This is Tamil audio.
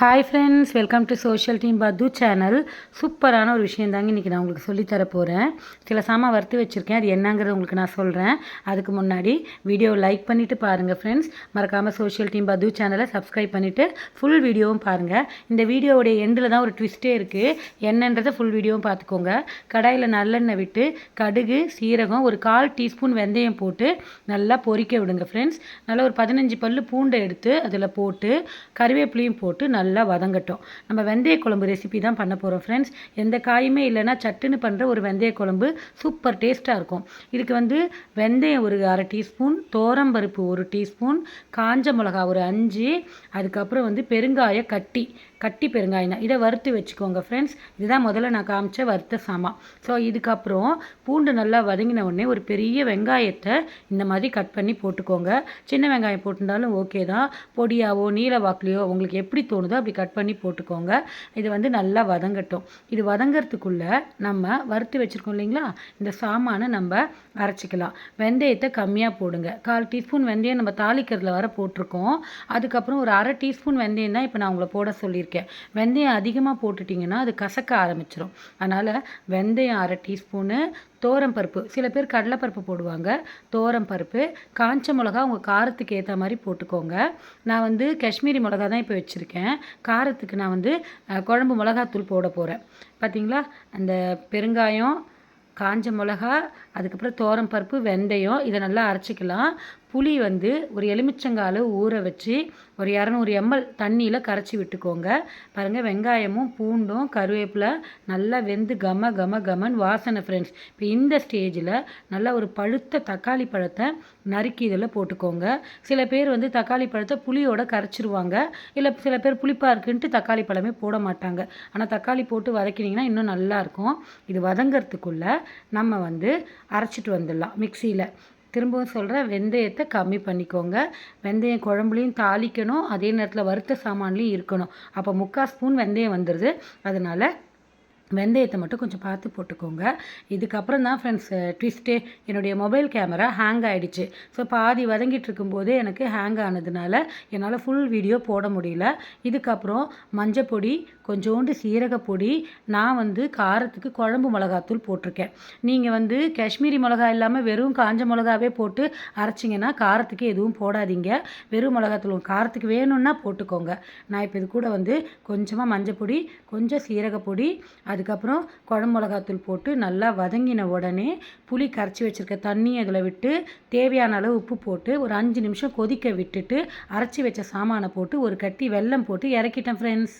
Hi friends welcome to social team பத்து சேனல் சூப்பரான ஒரு விஷயம் தாங்க இன்றைக்கி நான் உங்களுக்கு சொல்லித்தர போகிறேன் சில சாமான் வறுத்து வச்சுருக்கேன். அது என்னங்கிறது உங்களுக்கு நான் சொல்கிறேன் அதுக்கு முன்னாடி வீடியோ லைக் பண்ணிவிட்டு பாருங்கள் ஃப்ரெண்ட்ஸ் மறக்காமல் சோஷியல் டீம் பத்து சேனலை சப்ஸ்கிரைப் பண்ணிவிட்டு ஃபுல் வீடியோவும் பாருங்கள் இந்த வீடியோவுடைய எண்டில் தான் ஒரு ட்விஸ்ட்டே இருக்குது என்னன்றதை ஃபுல் வீடியோவும் பார்த்துக்கோங்க. கடாயில் நல்லெண்ணெய் விட்டு கடுகு சீரகம் ஒரு கால் டீஸ்பூன் வெந்தயம் போட்டு நல்லா பொறிக்க விடுங்க ஃப்ரெண்ட்ஸ் நல்லா ஒரு பதினஞ்சு பல் பூண்டை எடுத்து அதில் போட்டு கருவேப்பிலையும் போட்டு நல்லா நல்லா வதங்கட்டும். நம்ம வெந்தய குழம்பு ரெசிபி தான் பண்ண போகிறோம் ஃப்ரெண்ட்ஸ் எந்த காயுமே இல்லைன்னா சட்டுன்னு பண்ணுற ஒரு வெந்தய குழம்பு சூப்பர் டேஸ்ட்டாக இருக்கும். இதுக்கு வந்து வெந்தயம் ஒரு அரை டீஸ்பூன் தோரம்பருப்பு ஒரு டீஸ்பூன் காஞ்ச மிளகா ஒரு அஞ்சு அதுக்கப்புறம் வந்து பெருங்காய கட்டி கட்டி பெருங்காயம் தான் இதை வறுத்து வச்சுக்கோங்க ஃப்ரெண்ட்ஸ் இதுதான் முதல்ல நான் காமிச்ச வறுத்த சாமான் ஸோ இதுக்கப்புறம் பூண்டு நல்லா வதங்கின உடனே ஒரு பெரிய வெங்காயத்தை இந்த மாதிரி கட் பண்ணி போட்டுக்கோங்க. சின்ன வெங்காயம் போட்டிருந்தாலும் ஓகே தான். பொடியாவோ நீல வாக்குலையோ உங்களுக்கு எப்படி தோணுதோ அப்படி கட் பண்ணி போட்டுக்கோங்க. இது வந்து நல்லா வதங்கட்டும். இது வதங்கிறதுக்குள்ளே நம்ம வறுத்து வச்சுருக்கோம் இல்லைங்களா? இந்த சாமானை நம்ம அரைச்சிக்கலாம். வெந்தயத்தை கம்மியாக போடுங்க. கால் டீஸ்பூன் வெந்தயம் நம்ம தாளிக்கிறதுல வர போட்டிருக்கோம். அதுக்கப்புறம் ஒரு அரை டீஸ்பூன் வெந்தயம் தான் இப்போ நான் உங்களை போட சொல்லியிருக்கேன். சொல்லியிருக்கேன் வெந்தயம் அதிகமாக போட்டுட்டிங்கன்னா அது கசக்க ஆரம்பிச்சிடும் அதனால் வெந்தயம் அரை டீஸ்பூனு தோரம் பருப்பு சில பேர் கடலைப்பருப்பு போடுவாங்க. தோரம் பருப்பு காஞ்ச மிளகா உங்கள் காரத்துக்கு ஏற்ற மாதிரி போட்டுக்கோங்க. நான் வந்து காஷ்மீரி மிளகா தான் இப்போ வச்சுருக்கேன். காரத்துக்கு நான் வந்து குழம்பு மிளகாத்தூள் போட போகிறேன் பார்த்தீங்களா அந்த பெருங்காயம் காஞ்ச மிளகா அதுக்கப்புறம் தோரம் பருப்பு வெந்தயம் இதை நல்லா அரைச்சிக்கலாம். புளி வந்து ஒரு எலுமிச்சங்கால ஊற வச்சு ஒரு இரநூறு எம்எல் தண்ணியில் கரைச்சி விட்டுக்கோங்க. பாருங்கள் வெங்காயமும் பூண்டும் கருவேப்பிலை நல்லா வெந்து கம கம கமன் வாசனை ஃப்ரெண்ட்ஸ் இப்போ இந்த ஸ்டேஜில் நல்லா ஒரு பழுத்த தக்காளி பழத்தை நறுக்கி இதில் போட்டுக்கோங்க. சில பேர் வந்து தக்காளி பழத்தை புளியோட கரைச்சிருவாங்க. இல்லை சில பேர் புளிப்பாக இருக்குன்ட்டு தக்காளி பழமே போட மாட்டாங்க. ஆனால் தக்காளி போட்டு வதக்கினீங்கன்னா இன்னும் நல்லாயிருக்கும் இது வதங்கிறதுக்குள்ளே நம்ம வந்து அரைச்சிட்டு வந்துடலாம் மிக்சியில். திரும்பவும் சொல்கிறேன் வெந்தயத்தை கம்மி பண்ணிக்கோங்க. வெந்தயம் குழம்புலையும் தாளிக்கணும் அதே நேரத்தில் வறுத்த சாமான்லேயும் இருக்கணும். அப்போ முக்கால் ஸ்பூன் வெந்தயம் வந்துடுது அதனால் வெந்தயத்தை மட்டும் கொஞ்சம் பார்த்து போட்டுக்கோங்க. இதுக்கப்புறம் தான் ஃப்ரெண்ட்ஸ் ட்விஸ்ட்டே என்னுடைய மொபைல் கேமரா ஹேங் ஆகிடுச்சு ஸோ பாதி வதங்கிட்டு இருக்கும்போதே எனக்கு ஹேங் ஆனதுனால என்னால் ஃபுல் வீடியோ போட முடியல. இதுக்கப்புறம் மஞ்சப்பொடி கொஞ்சோண்டு சீரகப்பொடி நான் வந்து காரத்துக்கு குழம்பு மிளகாத்தூள் போட்டிருக்கேன். நீங்கள் வந்து காஷ்மீரி மிளகா இல்லாமல் வெறும் காஞ்ச மிளகாவே போட்டு அரைச்சிங்கன்னா காரத்துக்கு எதுவும் போடாதீங்க. வெறும் மிளகாத்தூள் காரத்துக்கு வேணும்னா போட்டுக்கோங்க. நான் இப்போ இது கூட வந்து கொஞ்சமாக மஞ்சப்பொடி கொஞ்சம் சீரகப்பொடி அது அதுக்கப்புறம் குழம்பு மிளகாத்தூள் போட்டு நல்லா வதங்கின உடனே புளி கரைச்சி வச்சுருக்க தண்ணி அதில் விட்டு தேவையான அளவு உப்பு போட்டு ஒரு அஞ்சு நிமிஷம் கொதிக்க விட்டுட்டு அரைச்சி வச்ச சாமானை போட்டு ஒரு கட்டி வெல்லம் போட்டு இறக்கிட்டேன் ஃப்ரெண்ட்ஸ்